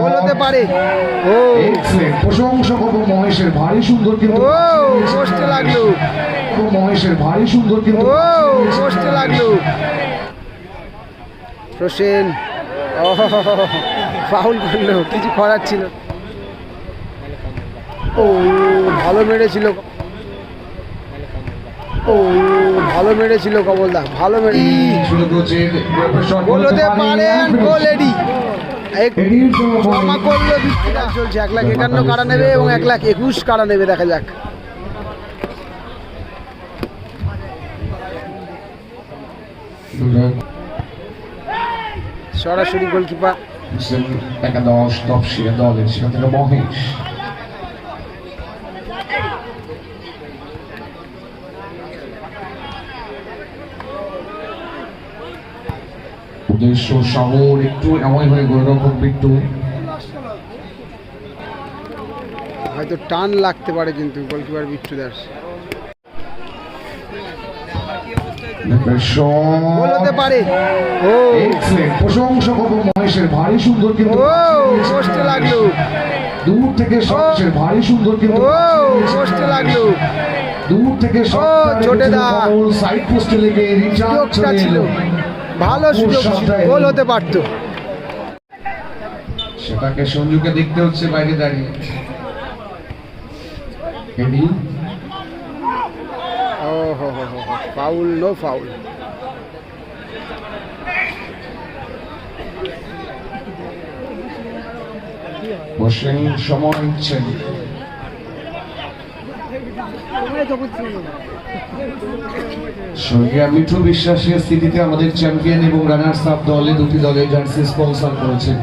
গোল হতে পারে। ও। প্রশংসা করব মহেশের ভারী সুন্দর কিন্তু ও পোস্টে লাগল। মহেশের ভারী সুন্দর কিন্তু ও পোস্টে লাগল। প্রসেন ও ফাউল করল কিছু করার ছিল ও ভালো মেরেছিল। ও ভালো মেরেছিল কমলদা ভালো মেরে গোল হতে পারে গোল এডি চলছে, এক লাখ একান্ন কারা নেবে এবং এক লাখ একুশ কারা নেবে, দেখা যাক। সরাসরি গোলকিপার। একাদশ তপসিয়া দলের সেখান মহেশ। উদ্দেশ্য শহর একটু এমন হয়ে গোলরক্ষক বিট্টু। হয়তো টান লাগতে পারে কিন্তু গোলকিপার বিট্টু দাস পারে। ও। প্রশংসা করব মহেশের ভারী সুন্দর কিন্তু ও পোস্টে লাগল। দূর থেকে সবচেয়ে ভারী সুন্দর কিন্তু ও পোস্টে লাগল। দূর থেকে ছোটে দা। সাইড পোস্টে লেগে রিচার্জ ছিল। ভালো সুযোগ ছিল গোল হতে পারতো। সেটাকে সঞ্জুকে দেখতে হচ্ছে বাইরে দাঁড়িয়ে। Foul no foul. বসেন সময় ইচ্ছেন স্বর্গীয় মিঠু বিশ্বাসের স্থিতিতে আমাদের চ্যাম্পিয়ন এবং রানার্স আপ দলে দুটি দলে জার্সি স্পন্সর করেছেন।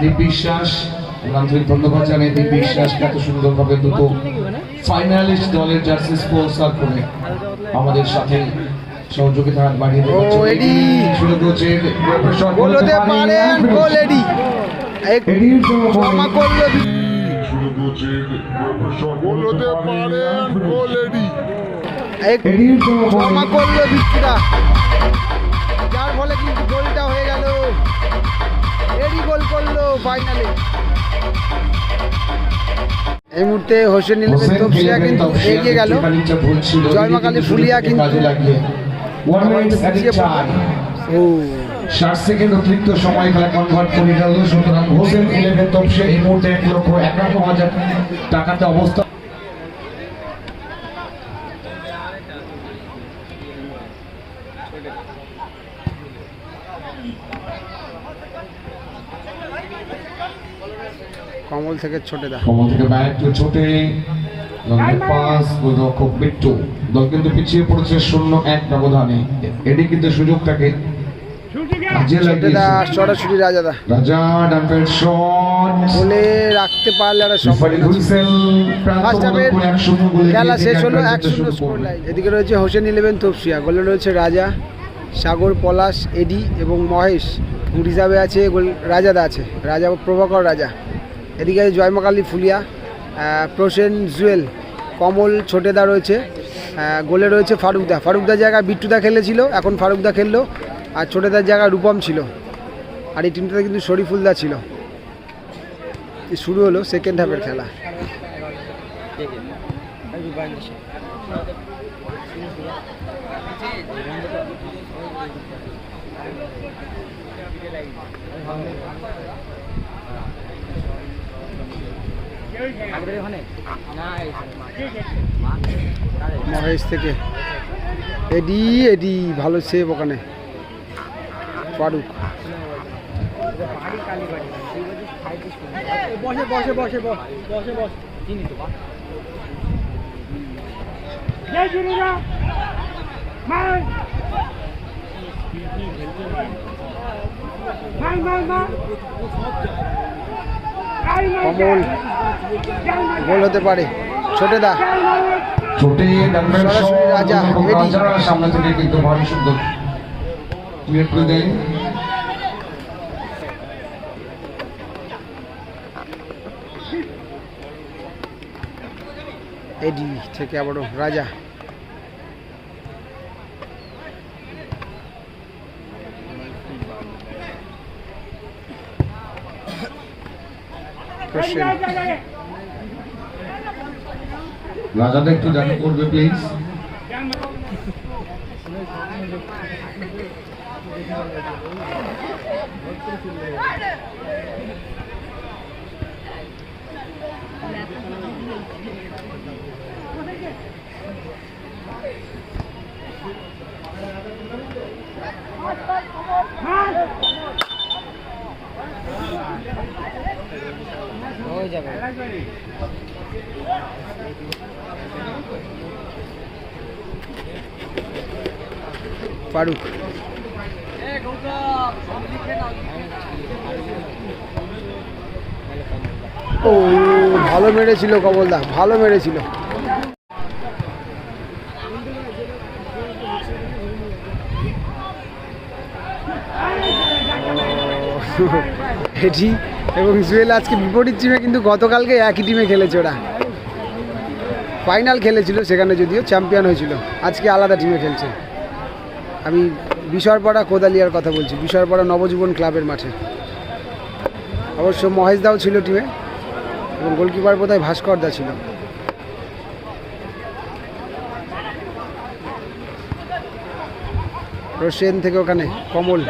দীপ বিশ্বাস আন্তরিক ধন্যবাদ জানাই দীপ বিশ্বাসকে এত সুন্দরভাবে দুটো ফাইনালিস্ট দলের জার্সি স্পন্সর করে আমাদের সাথে সহযোগিতা হাত বাড়িয়ে। শুরু করছে গোল করল যার ফলে কিন্তু গোলটা হয়ে গেল। এডি গোল করল ফাইনালে এই মুহূর্তে হোসেন ইলেভেন তপসিয়া কিন্তু এগিয়ে গেল। জয়মা কালী ফুলিয়া কিন্তু-। ও। ষাট সেকেন্ড অতিরিক্ত সময় খেলা কনভার্ট করে গেল। সুতরাং হোসেন ইলেভেন তপসিয়া এই মুহূর্তে এক লক্ষ একান্ন হাজার টাকাতে অবস্থা কমল থেকে ছোটে দা। কমল থেকে ব্যাট ছোটে। লম্বা পাস গোলরক্ষক বিট্টু দল কিন্তু পিছিয়ে পড়েছে শূন্য এক ব্যবধানে। এটি কিন্তু সুযোগটাকে রাজা দা। শট। বলে রাখতে পারলে একটা রেফারি সম্ভাবনা ছিল। হুইসেল প্রান্ত ফার্স্ট হাফের করে এক শূন্য গোলে খেলা শেষ হলো এক শূন্য স্কোর লাইন এদিকে রয়েছে হোসেন ইলেভেন তপসিয়া। গোলে রয়েছে রাজা সাগর পলাশ এডি এবং মহেশ। রিজার্ভে আছে রাজাদা আছে। রাজা প্রভাকর রাজা। এদিকে জয়মাকালী ফুলিয়া প্রসেন জুয়েল, কমল ছোটেদা রয়েছে গোলে রয়েছে ফারুকদা। ফারুকদার জায়গায় বিট্টুদা খেলেছিল, এখন ফারুকদা খেললো, আর ছোটেদার জায়গায় রূপম ছিল। আর এই টিমটাতে কিন্তু শরীফুলদা ছিল। শুরু হলো সেকেন্ড হাফের খেলা। মহেশ থেকে। এডি এডি ভালো সেভ ওখানে। ফারুক। বসে বসে বসে বসে বসে কমল গোল হতে পারে ছোটে দা ছোটে রাজা সামনে থেকে কিন্তু ভারী সুন্দর। ক্লিয়ার করে দেন এডি থেকে আবারও রাজা। প্রসেন রাজাটা একটু দেখা করবে প্লিজ ফারুক। ও ভালো মেরেছিল কমলদা ভালো মেরেছিল। এটি এবং জুয়েল আজকে বিপরীত টিমে কিন্তু গতকালকে একই টিমে খেলেছে ওরা। ফাইনাল খেলেছিল সেখানে যদিও চ্যাম্পিয়ন হয়েছিল। আজকে আলাদা টিমে খেলছে। আমি বিশরপাড়া কোদালিয়ার কথা বলছি, বিশরপাড়া নবজীবন ক্লাবের মাঠে। অবশ্য মহেশ দাও ছিল টিমে এবং গোলকিপার বোধহয় ভাস্কর দা ছিল। রোশেন থেকে ওখানে কমল।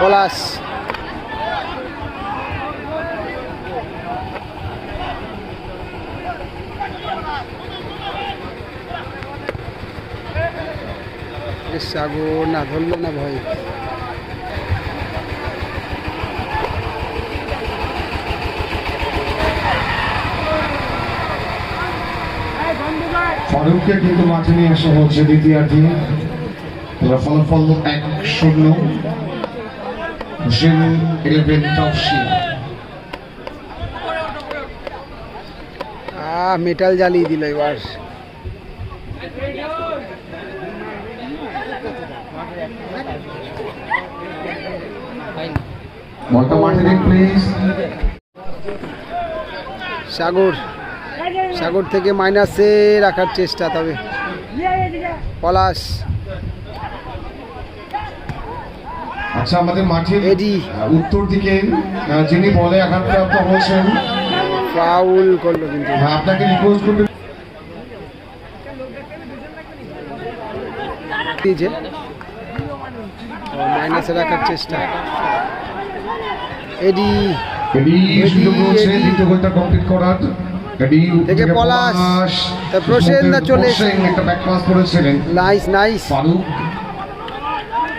পলাশ। সাগর না, ধরলো না ভয় ফারুককে কিন্তু মাঠে নিয়ে আসা হচ্ছে দ্বিতীয়ার্ধে। ফলাফল এক শূন্য। হোসেন ইলেভেন টপসিয়া আহ মেটাল জ্বালিয়ে দিল এবার। সাগর সাগর থেকে মাইনাসে রাখার চেষ্টা তবে। পলাশ। আচ্ছা আমাদের মাঠের এডি। উত্তর দিকে যিনি বলে আঘাতপ্রাপ্ত হয়েছেন ফাউল করল কিন্তু আহ, আপনাকে রিকোয়েস্ট করবে দিয়েছে মাইনাসে রাখার চেষ্টা এডি এডি সুযোগ রয়েছে এডি। দ্বিতীয় গোলটা কমপ্লিট করার থেকে পলাশ। চলে একটা ব্যাক পাস করেছিলেন নাইস নাইস ফারুক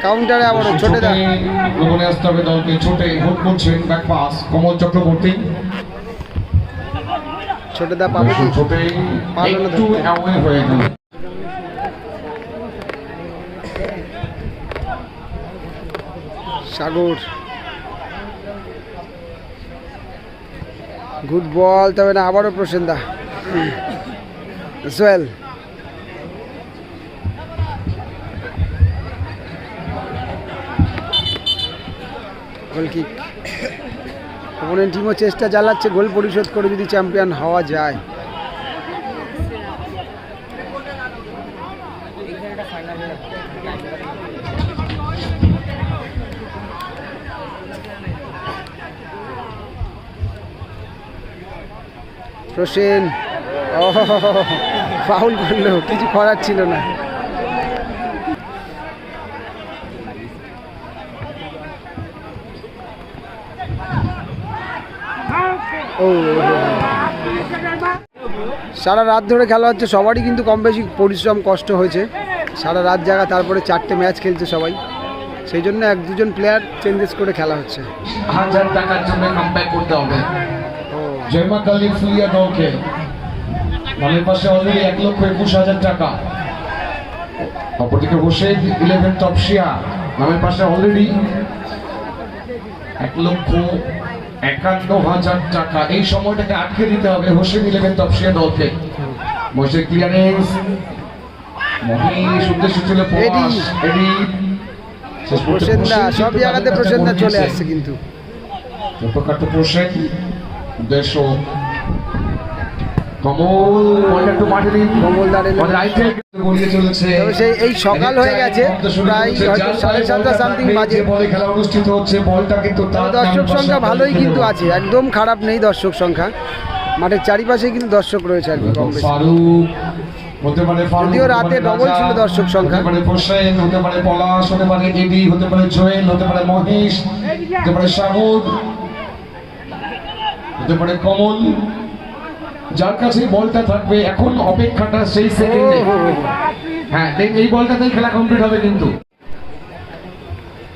কাউন্টারে আবারও ছোটে দা লবণে আসতে হবে দলকে। ছোটে হোট করছেন ব্যাক পাস কমল চক্রবর্তী। ছোটে দা পাবে? ছোটে একটু অ্যাওয়ে হয়ে গেল। সাগর। গুড বল তবে না আবারও প্রসেনদা। সোহেল। গোল কিক অপোনেন্ট টিমও চেষ্টা চালাচ্ছে, গোল পরিশোধ করে যদি চ্যাম্পিয়ন হওয়া যায়। ফাউল করল, কিছু করার ছিল না। ও সারা রাত ধরে খেলা হচ্ছে, সবারই কিন্তু কম বেশি পরিশ্রম, কষ্ট হয়েছে। সারা রাত জায়গা তারপরে চারটে ম্যাচ খেলছে সবাই। সেই জন্য এক দুজন প্লেয়ার চেঞ্জেস করে খেলা হচ্ছে। অলরেডি এক অপরদিকে ইলেভেন তপসিয়া নামের পাশে অলরেডি এক লক্ষ একান্ন হাজার টাকা। এই সময়টাকে আটকে দিতে হবে। হোসেন ইলেভেন তপসিয়া দলকে। মহিষের ক্লিয়ারেন্স মহিষ উদ্দেশ্য ছিল সব জায়গাতে প্রসেনদা চলে আসছে কিন্তু। ছোটখাটো প্রসেন উদ্দেশ্য এই সকাল হয়ে গেছে প্রায় হয়তো সাড়ে সাতটা সামথিং বাজে। দর্শক সংখ্যা ভালোই কিন্তু আছে একদম খারাপ নেই দর্শক সংখ্যা। মাঠের চারিপাশে কিন্তু দর্শক রয়েছে আর কি কম যদিও রাতে ছিল দর্শক সংখ্যা। হতে পারে হোসেন হতে পারে পলাশ হতে পারে এডি হতে পারে জোয়েল হতে পারে মহেশ হতে পারে সাগর হতে পারে কমল। যার কাছে বলটা থাকবে এখন অপেক্ষাটা সেই সেকেন্ডে। হ্যাঁ এই- এই বলটাতেই খেলা কমপ্লিট হবে কিন্তু।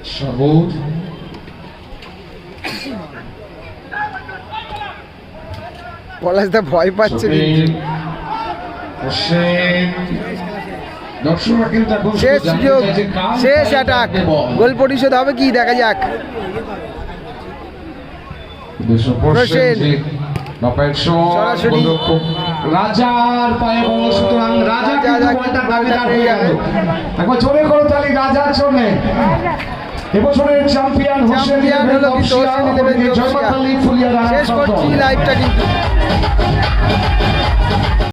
সাগর পলাশদা ভয় পাচ্ছে কিন্তু। দর্শকরা কিন্তু এখন শেষ জানতে সুযোগ চাইছে শেষ অ্যাটাক গোল পরিশোধ হবে কি দেখা যাক। প্রসেন। গোলরক্ষক রাজার পায়ে বল সুতরাং রাজা কিন্তু বলটা বলটা দাবিদার হয়ে গেল। একবার জোরে করো তাহলে রাজার জন্য এবছরের চ্যাম্পিয়ন হোসেন। জয়মাতালি ফুলিয়া শেষ করছি লাইভটা কিন্তু।